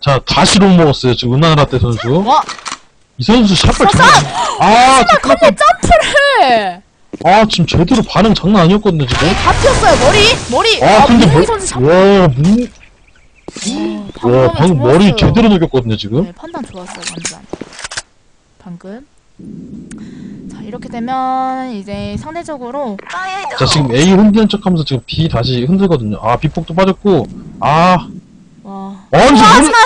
자, 다시 롱 먹었어요. 지금 은하라떼 선수. 와, 이 선수 샷발 쏴! 정말. 아, 잠깐. 근데 점프를 해! 아, 지금 제대로 반응 장난 아니었거든요, 지금. 다 튀었어요, 머리! 머리! 아, 아, 근데 문무희 뭐, 선수 잡 와, 문, 와, 방금 방금 머리 제대로 녹였거든요, 지금. 네, 판단 좋았어요, 완전. 방금. 자, 이렇게 되면 이제 상대적으로 자, 지금 A 흔드는 척 하면서 지금 B 다시 흔들거든요. 아, B폭도 빠졌고. 아, 와. 아니, 와, 지금 하지마!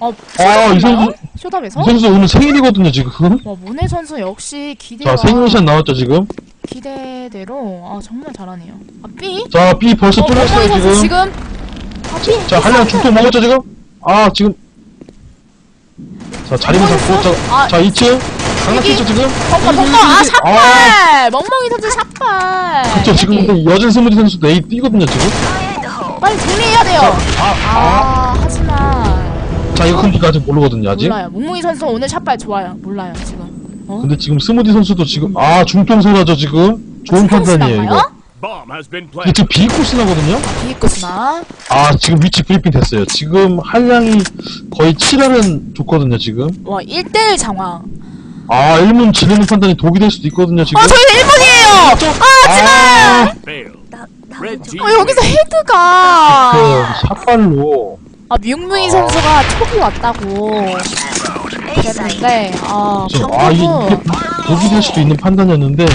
어, 아, 이 쇼답인가요? 선수- 쇼답에서? 이 선수 오늘 생일이거든요, 지금. 와, 모네 선수 역시 기대가 자, 생일샷 나왔죠, 지금. 기대대로 아 정말 잘하네요. 아 B? 자, B 벌써 어, 뚫렸어요, 선수 지금. 지금 아 B. 자, 한량 중통 먹었죠, 지금? 아, 지금. 자, 자리만 잡고. 자, 아, 자 2층. 장난치죠, 지금? 벙커 벙커 아 아, 샷발! 멍멍이 선수 샷발. 그쵸, 지금. 근데 여진 스무디 선수도 A 뛰거든요, 지금. 빨리 정리해야 돼요. 아, 아 하지만 자, 이거 큰 피가 아직 모르거든요, 아직. 몰라요. 멍멍이 선수 오늘 샷발 좋아요. 몰라요 지금. 어? 근데 지금 스무디 선수도 지금, 아, 중통선하죠, 지금. 좋은 판단이에요, 이거. 이게. 지금 B 코스나거든요? 비입구스나 아, 지금 위치 브리핑 됐어요. 지금 한량이 거의 7할은 좋거든요, 지금. 와 1대1 상황. 아, 1문 지르는 판단이 독이 될 수도 있거든요, 지금. 아 저희는 1번이에요. 아 하지만 Failed. Red team. 어, 여기서 헤드가 그, 샷발로. 아 뮤무이 선수가 촉이 왔다고 그랬는데 아 저, 아, 이게, 방금은 이게 독이 될 수도 있는 판단이었는데, 어,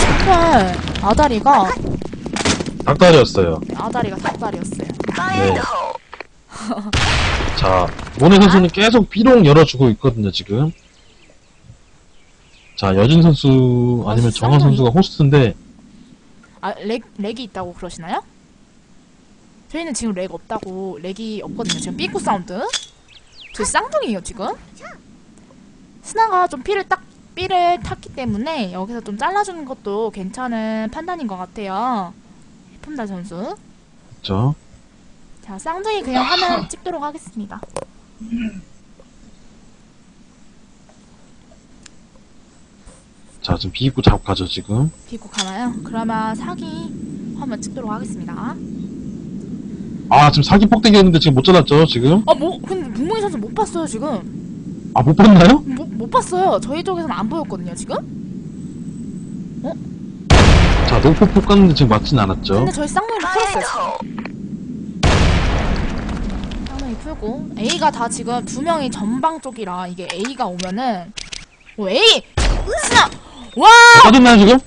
정말 아다리가 닭다리였어요. 아다리가 닭다리였어요. 네. 자, 모네 선수는 계속 B롱 열어주고 있거든요, 지금. 자, 여진 선수, 아니면 정한 선수가 호스트인데, 아 렉, 렉이 있다고 그러시나요? 저희는 지금 렉 없다고 렉이 없거든요. 지금 삐꾸 사운드. 저희 쌍둥이에요 지금. 스나가 좀 피를 딱 삐를 탔기 때문에 여기서 좀 잘라주는 것도 괜찮은 판단인 것 같아요. 품달 선수. 그쵸. 자 쌍둥이 그냥 화면 찍도록 하겠습니다. 자, 지금 입구 잡고 가죠, 지금. 비고 가나요? 그러면 사기 화면 찍도록 하겠습니다. 아, 지금 사기 폭대기였는데 지금 못 잘랐죠, 지금? 아 뭐 근데 문무희 선수 못 봤어요 지금. 아, 못 봤나요? 못, 못 봤어요. 저희 쪽에서는 안 보였거든요 지금. 자, 노포 폭 갔는데 지금 맞진 않았죠. 근데 저희 쌍둥이를 풀었어요. 지금. 쌍둥이 풀고 A가 다 지금 두 명이 전방 쪽이라 이게 A가 오면은 오 A 스나 와 빠졌나요, 지금?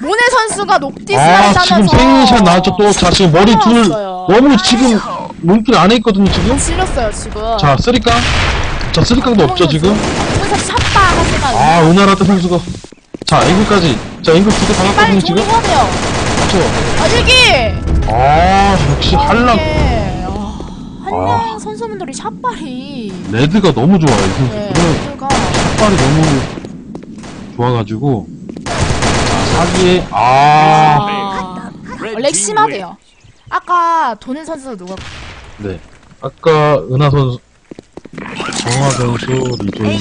모네 선수가 녹디 아, 지금 따면서 생샷 나왔죠, 또. 자, 지금 머리 둘, 나왔어요. 너무 지금, 몸길 안에 있거든요, 지금? 질렸어요 지금. 자, 쓰리깡? 자, 쓰리깡도 없죠, 지금? 그래서 샷바 하지만 아, 우나라떼 선수가. 자, 앵글까지. 자, 앵글 두개 빨리 당했거든요, 지금? 정리해야 돼요. 그쵸? 아 일기. 아, 역시. 이게, 아, 한량 선수분들이 샷발이 레드가 너무 좋아요, 선수. 네, 는 레드가 샷발이 너무 좋아가지고. 자, 사기에, 아. 아, Red 렉 team 심하대요. 아까 도는 선수 누가 네. 아까 은하 선수, 정화 선수, 리조인.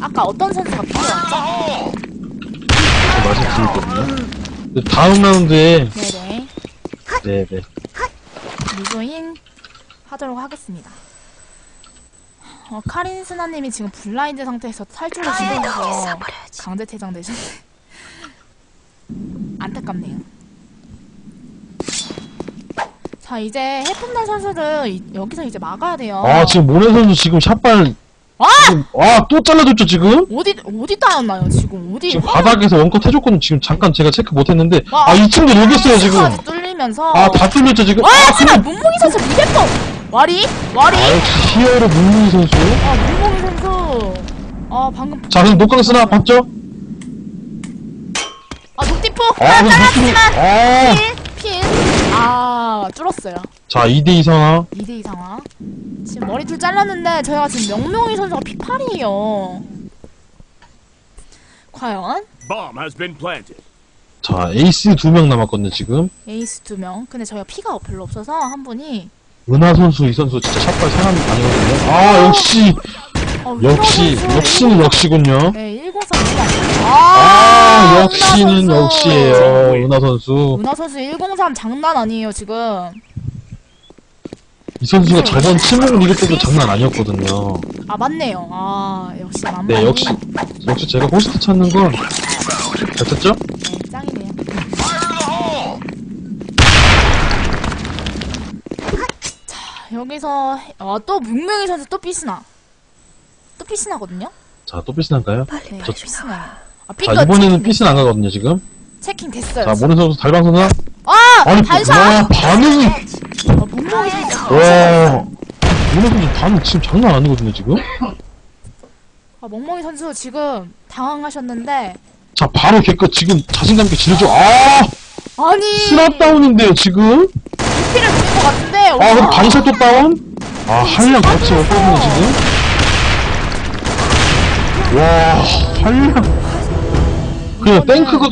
아까 어떤 선수가 필요했죠? 말씀드렸거든요. 근데 다음 라운드에, 네네 네네. 리조인 하도록 하겠습니다. 어, 카린 스나님이 지금 블라인드 상태에서 탈출을 준비해서 강제 퇴장되셨네. 안타깝네요. 자 이제 해품날 선수를 이- 여기서 이제 막아야 돼요. 아, 지금 모네 선수 지금 샷발, 아! 지금, 아, 또 잘라줬죠, 지금? 어디 어디 따였나요 지금 어디? 지금 바닥에서 원컷 해줬거든요. 지금 잠깐 제가 체크 못했는데, 와, 아, 2층도 여기 있어요, 지금. 아, 뚫리면서 아, 다 뚫렸죠, 지금? 와 아, 하지만 문몽이 선수 200번 와리? 와리? 아, 역시 히어로 문문희 선수. 아 문몽이 선수. 아 방금 자, 그럼 녹강 쓰나? 봤죠? 아 녹티포? 아, 아 그럼 잘랐지만. 아. 필필아 뚫었어요. 자, 2대2 상황. 2대2 상황. 지금 머리 둘 잘랐는데 저희가 지금 명명희 선수가 P8이에요. 과연? Bomb has been planted. 자, 에이스 두 명 남았거든요, 지금. 에이스 두 명. 근데 저희가 피가 별로 없어서 한 분이 은하 선수, 이 선수 진짜 샷발 사람 아니거든요. 아, 역시, 어, 역시, 선수 역시는 역시군요. 네 103. 아, 아, 아, 역시는 선수. 역시예요. 은하 선수. 은하 선수 103 장난 아니에요 지금. 이 선수가 저번 침묵 리그 때도 장난 아니었거든요. 아 맞네요. 아 역시 만만히. 네, 역시, 역시 제가 호스트 찾는 건, 잘 쳤죠? 네, 짱이네요. 자 여기서 어, 또 문명희 선수 또 피스나. 또 피스나거든요. 자, 또 삐스난가요? 네, 저- 피스나요. 아, 자, 삐끗 이번에는 삐스는 안 가거든요, 지금. 체킹 됐어요. 자, 모는 선수 달방 선수. 아 아니, 반샷. 와, 반응이, 아, 문명희 선수. 와. 모는 선수 반응 지금 장난 아니거든요, 지금. 아, 멍멍이 선수 지금 당황하셨는데 자, 바로 개껏 지금 자신감 있게 지르죠. 아! 아니 스납 다운인데요, 지금. 피를 것 같은데. 아, 그럼 반샷도 다운? 아, 한량 같이 없거든요, 지금. 와, 한량. 그냥 땡크거,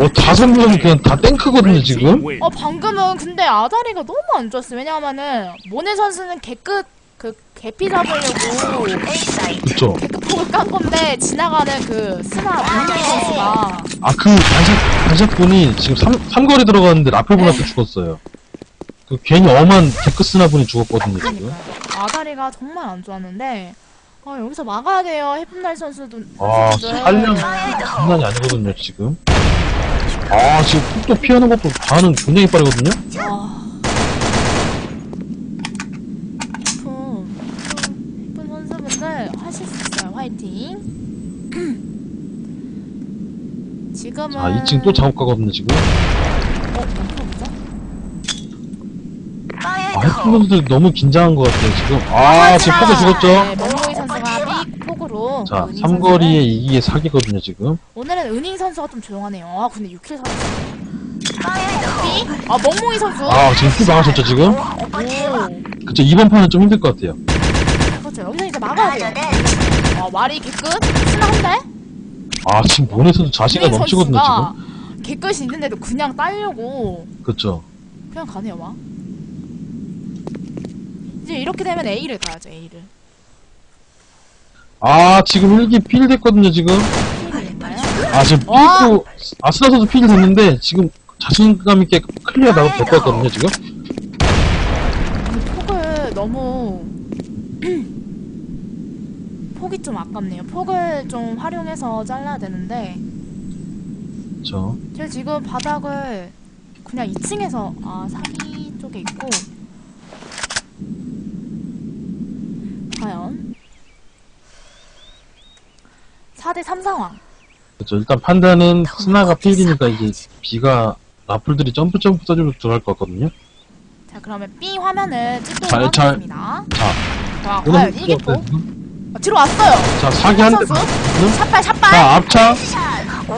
어, 다섯 명이 그냥 다 땡크거든요, 지금. 어 방금은 근데 아다리가 너무 안 좋았어. 왜냐하면은 모네 선수는 개끝 그 개피 잡으려고 그쵸. 개끝폭을 깐 건데 지나가는 그 스나 멍멍이 선수가 아, 그 반샷, 반샷분이 지금 삼, 삼거리 들어갔는데 라펠분한테 죽었어요. 그 괜히 엄한 데크스나 분이 죽었거든요, 지금. 그러니까요. 아다리가 정말 안 좋았는데 아 여기서 막아야 돼요. 해픈날 선수도 아, 선수들. 한량 장난이 아니거든요, 지금. 아, 지금 툭툭 피하는 것도 반응 굉장히 빠르거든요? 와. 예쁜, 예쁜 선수분들 하실 수 있어요. 화이팅. 지금은 자, 2층 또 작업 가거든요, 지금. 어, 보자. 아, 선수들 너무 긴장한 것 같아요, 지금. 아, 지금 포크 죽었죠? 네, 멍멍이 선수가 빅 폭으로. 자, 은희 삼거리에 선수를- 이기에 사기거든요, 지금. 오늘은 은희 선수가 좀 조용하네요. 아, 근데 6킬 사았어. 삐? 아, 멍멍이 선수. 아, 지금 피 망하셨죠, 지금? 오. 그쵸, 이번 판은 좀 힘들 것 같아요. 그렇죠. 여기서 이제 막아야 돼요. 아, 말이 개끝? 한 대? 아, 지금 모네서도 자신감 넘치거든요, 선수가 지금. 개끝이 있는데도 그냥 따려고 그쵸. 그냥 가네요, 막. 이제 이렇게 되면 A를 가야죠, A를. 아, 지금 일기 필 됐거든요, 지금. 아, 지금 와! 아스나 선수 필 됐는데, 지금 자신감 있게 클리어 나가 될것 같거든요, 지금. 폭을 너무 폭이 좀 아깝네요. 폭을 좀 활용해서 잘라야 되는데 그쵸. 제가 지금 바닥을 그냥 2층에서 아 사기 쪽에 있고 과연 4대 3 상황 그쵸. 일단 판단은 스나가 필이니까 이제 B가 라플들이 점프 점프 써주면 들어갈 것 같거든요. 자 그러면 B 화면을 잘, 찍도록 잘. 하겠습니다 자, 과연 이게 폭 아, 들어왔어요 자, 사기 한 대. 선수? 응? 샷발 샷발 자, 앞창.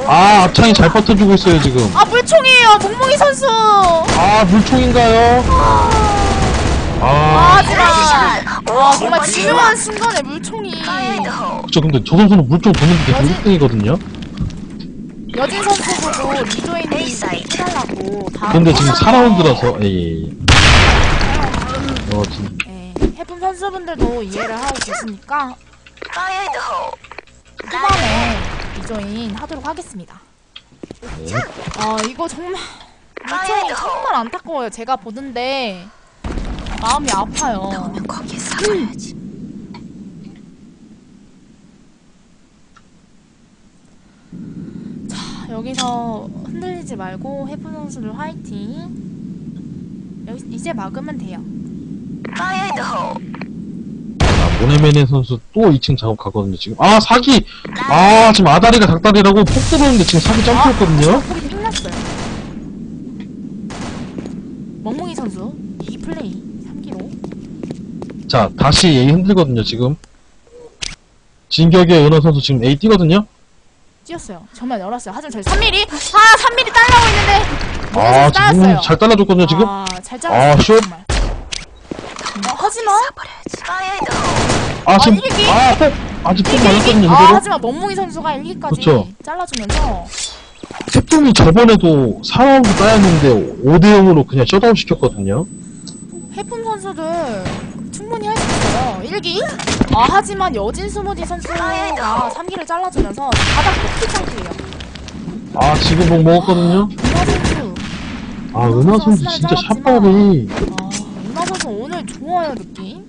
아, 앞창이 잘 버텨주고 있어요, 지금. 아 물총이에요 몽몽이 선수 아, 물총인가요? 아 아, 하지만 와 정말 중요한 순간에 물총이 그쵸. 근데 저 선수는 물총 도는데 여지- 1등이거든요. 여진 선수 보고 리조인이 해달라고 다 근데 지금 4라운드라서, 예, 예, 예. 어, 지금, 네, 해품 선수분들도 이해를 하고 계시니까 후반에 리조인 하도록 하겠습니다. 네. 아 이거 정말 물총이 정말 안타까워요. 제가 보는데 마음이 아파요. 거기에 살아야지. 자, 여기서 흔들리지 말고 해품 선수들 화이팅. 여기 이제 막으면 돼요. 자, 모네메네 선수 또 2층 작업 가거든요, 지금. 아, 사기! 아, 지금 아다리가 닭다리라고 폭 들어오는데 지금 사기 점프했거든요? 힘났어요. 멍멍이 선수 이 플레이 3기로 자, 다시 A 흔들거든요, 지금. 진격의 은호 선수 지금 A 뛰거든요? 뛰었어요. 정말 열었어요. 하지만 저희 3mm 아 3mm 딸라고 있는데 아, 지금 따랐어요. 잘 잘라줬거든요, 지금? 아, 잘 잘랐어요. 아. 정말. 어, 하지만 아, 지금, 일기? 아, 폭! 아직 폭 일기 맞았거든요, 아 제대로? 하지만 멍멍이 선수가 일기까지 그쵸. 잘라주면서 태풍이 저번에도 4라운드 따였는데 5대0으로 그냥 셧아웃 시켰거든요? 해품 선수들 충분히 할 수 있어요. 1기? 아, 하지만 여진 스무디 선수가 3기를 잘라주면서 바닥 높이 상태예요. 아, 지금 뭐 먹었거든요? 은하 선수. 아, 은하 선수 진짜 샷발이. 아, 선수 오늘 좋아요, 느낌.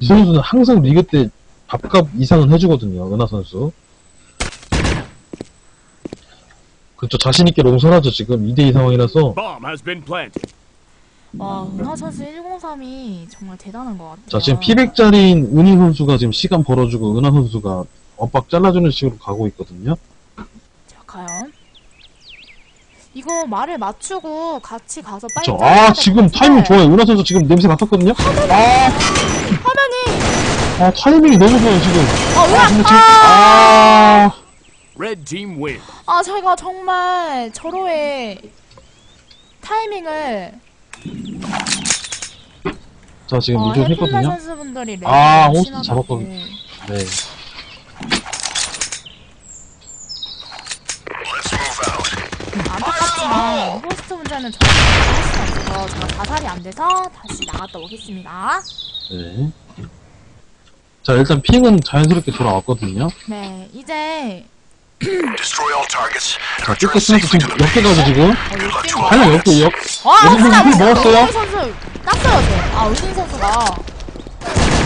이 선수는 항상 리그 때 밥값 이상은 해주거든요, 은하 선수. 그쵸, 자신 있게 롱설하죠, 지금. 2대2 상황이라서. Bomb has been planted. 와, 은하 선수 103이 정말 대단한 것 같아요. 자, 지금 피백짜리인 은희 선수가 지금 시간 벌어주고, 은하 선수가 엇박 잘라주는 식으로 가고 있거든요. 자, 과연. 이거 말을 맞추고 같이 가서 빨리. 저, 아, 될 지금. 타이밍 좋아요. 은하 선수 지금 냄새 맡았거든요? 아, 화면이! 아, 타이밍이 너무 좋아요, 지금. 어, 은하! 아, 근데 지금, 아! 아, Red team win. 아, 저희가 정말 저로의 타이밍을 자, 지금 어, 해픈만 했거든요. 선수분들이 아. 잡았거든요. 네. 안타깝지만 호스트 문제는 저희가 할 수가 없어서 제가 가살이 안 돼서 다시 나갔다 오겠습니다. 네. 자, 일단 핑은 자연스럽게 돌아왔거든요. 네, 이제 Destroy all targets. 자, 쭉 스나스 지금 역대 가죠, 지금. 어, 하나 역대 역. 와, 은진 선수 하나 피 먹었어요? 은진 선수 땄어요, 저. 아, 은진 선수가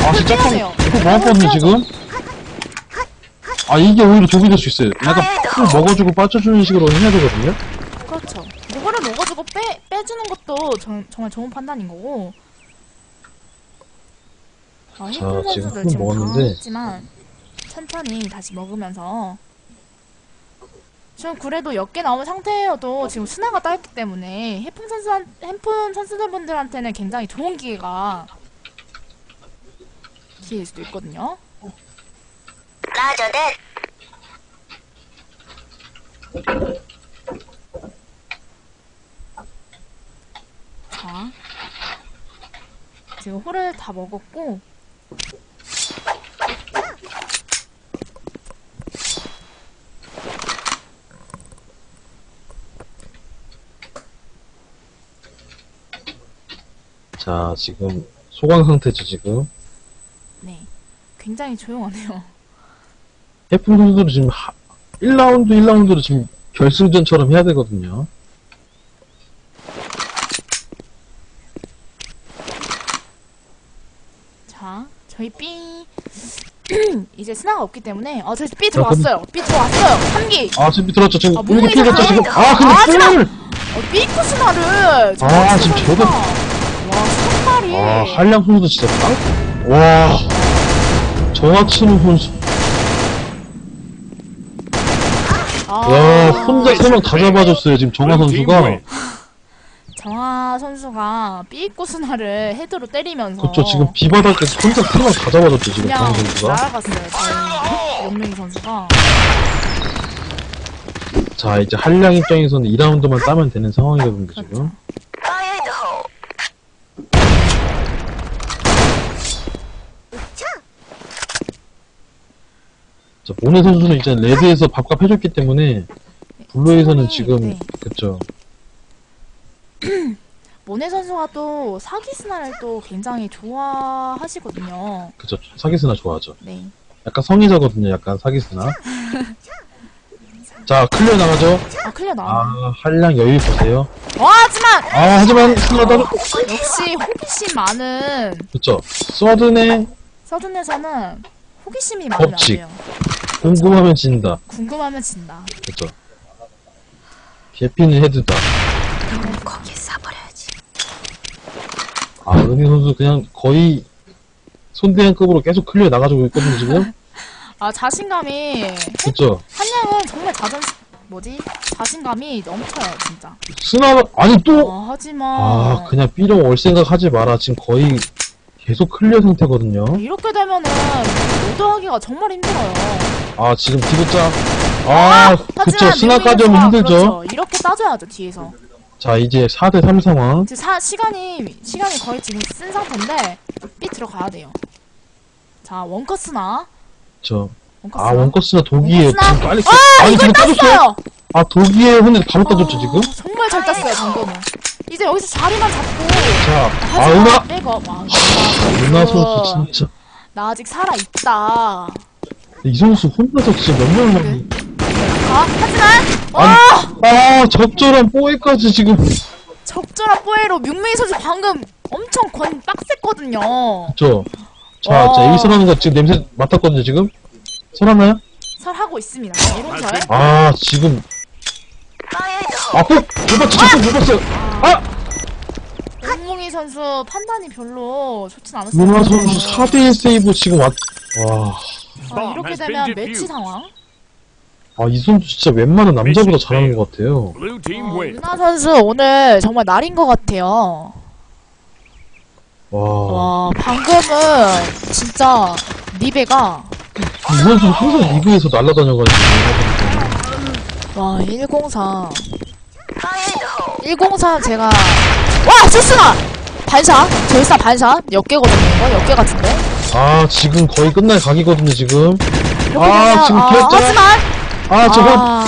아, 진짜 좀, 돼요. 이거 먹었거든요, 지금. 아, 이게 오히려 독이 될 수 있어요. 약간 푹 먹어주고 빠져주는 식으로 해야 되거든요. 그렇죠. 이거를 먹어주고 빼 빼주는 것도 정, 정말 좋은 판단인 거고. 아, 자, 지금 선수들 좀 지금 먹었는데. 당했지만 천천히 다시 먹으면서 지금 그래도 몇개 나온 상태여도 지금 스나가 따였기 때문에 해픈 선수 해픈 선수들분들한테는 굉장히 좋은 기회가 기회일 수도 있거든요. That. 자, 지금 홀을 다 먹었고 자, 지금 소강 상태죠, 지금. 네, 굉장히 조용하네요. 해픈 선수들은 지금 하, 1라운드, 1라운드로 지금 결승전처럼 해야 되거든요. 자, 저희 B 이제 스나가 없기 때문에 어 저희 B 들어왔어요. B 들어왔어요. 3기. 아, 지금 들어왔죠, 지금. 아, 우리도 몸이 피해갔죠, 지금. 아, 근데 하지 마! 뽕을! 어, B급 스나를. 아, 지금 저도- 와, 손발이. 아, 한량 선수도 진짜 땅? 와. 정하치는 선수. 아, 야, 혼자 세 명 다 잡아줬어요, 지금 team 선수가. 정하 선수가 B급 스나를 헤드로 때리면서. 그쵸, 지금 비바닥에 혼자 세명다 잡아줬죠, 지금 그냥 정하 선수가. 날아갔어요. 저희 영명이 선수가. 자, 이제 한량 입장에서는 2라운드만 따면 되는 상황이거든요, 지금. 그렇죠. 자, 모네 선수는 이제 레드에서 밥값 해줬기 때문에, 블루에서는 충분히, 지금, 네. 그쵸. 모네 선수가 또 사기 스나를 또 굉장히 좋아하시거든요. 그쵸. 사기스나 좋아하죠. 네. 약간 성의자거든요, 약간 사기스나. 자, 클리어 나가죠? 아, 클리어 나와. 아, 한량 여유 보세요. 와, 하지만! 아, 하지만, 스나다는, 역시 호기심 많은 그쵸. 서든의 서든에서는 호기심이 많으면 안 법칙. 돼요. 궁금하면 진다. 궁금하면 진다. 그쵸. 개피는 헤드다. 거기에 쏴버려야지. 아, 은희 선수 그냥 거의 손대한급으로 계속 클리어 나가지고 있거든요, 지금? 아 자신감이 그쵸. 한양은 정말 자존 뭐지 자신감이 넘쳐요 진짜. 스나, 아니 또! 어, 하지만 아, 그냥 삐령 올 생각 하지 마라. 지금 거의 계속 클리어 상태거든요. 이렇게 되면은 로드하기가 정말 힘들어요. 아, 지금 디귿자. 아, 그쵸. 하지만 스나까지 오면 힘들죠. 그렇죠. 이렇게 따져야죠 뒤에서. 자, 이제 4대3 상황. 지금 사, 시간이 시간이 거의 지금 쓴 상태인데 삐 들어가야 돼요. 자 원커스나 저, 원커스나. 아. 원커스나? 지금 빨리. 아 아니, 이걸 지금 따졌어요? 땄어요. 아, 독이에요. 근데 바로 따졌죠, 지금? 아, 정말 잘 땄어요 방금은. 이제 여기서 자리만 잡고. 자, 아, 은하! 백업. 와, 은하 선수 진짜. 나 아직 살아 있다. 이 선수 혼자서 진짜 몇 명을 네. 아, 하지만, 와! 아, 적절한 뽀에까지 지금. 적절한 뽀에로 뮤메이 선수 방금 엄청 건 빡셌거든요. 저. 자, 와. 자, 에이스 라는 거 지금 냄새 맡았거든요, 지금? 설하나요? 설하고 있습니다. 이동설. 아, 지금. Fire in the hole! 아, 꼭! 못 봤지, 자꾸 못 봤어요! 아! 웅뭉이 선수 판단이 별로 좋진 않았어요. 루나 선수 4대1 세이브 지금 왔, 와. 아, 이렇게 되면 매치 상황. 아, 이 선수 진짜 웬만한 남자보다 잘하는 것 같아요. Blue team 어, wins. 루나 선수 오늘 정말 날인 것 같아요. 와. 와, 방금은 진짜 리베가 이 선수 항상 리그에서 날아다녀가지고. 와, 103. Fire in the hole! 103 제가 와, 실수나! 반샷. 절사 반샷. 몇 개거든요, 이거? 몇개 같은데? 아, 지금 거의 끝날 각이거든요, 지금. 아, 지금 아, 기억자. 하지만 아, 저거, 아,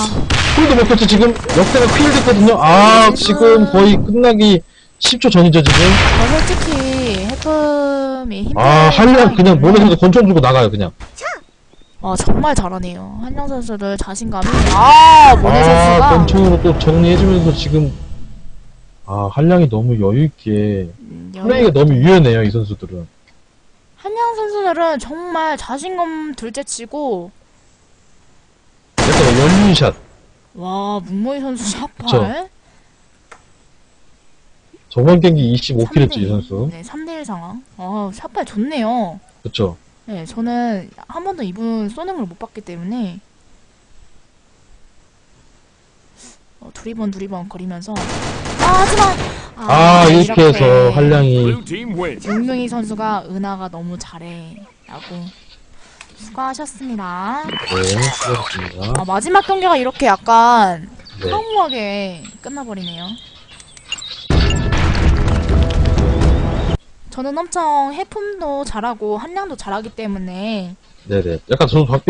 홀도 먹혔죠, 지금. 역대가 퀴일 됐거든요. 아, 지금 거의 끝나기 10초 전이죠, 지금. 저 솔직히 해금이 힘든 아, 한량 그냥. 모래에서 권총 주고 나가요, 그냥. 아, 정말 잘하네요. 한영 선수들 자신감이. 아, 모네 아, 선수가. 권총으로 또 정리해주면서 지금. 아, 한량이 너무 여유있게. 음, 플레이가 너무 유연해요, 이 선수들은. 한양 선수들은 정말 자신감 둘째치고 약간 연륜샷. 와 문모이 선수 샷발 그쵸. 저번 경기 25킬 했지, 이 선수. 네 3대1 상황 아 샷발 좋네요 그쵸. 네 저는 한 번도 이분 쏘는 걸 못 봤기 때문에 어, 두리번 두리번 거리면서 아 하지만 아, 이렇게 해서 한량이. 용명희 선수가 은하가 너무 잘해 라고 수고하셨습니다 네, 수고하셨습니다. 아, 마지막 경기가 이렇게 약간 네. 허무하게 끝나버리네요. 저는 엄청 해품도 잘하고 한량도 잘하기 때문에 네네. 약간 저도 박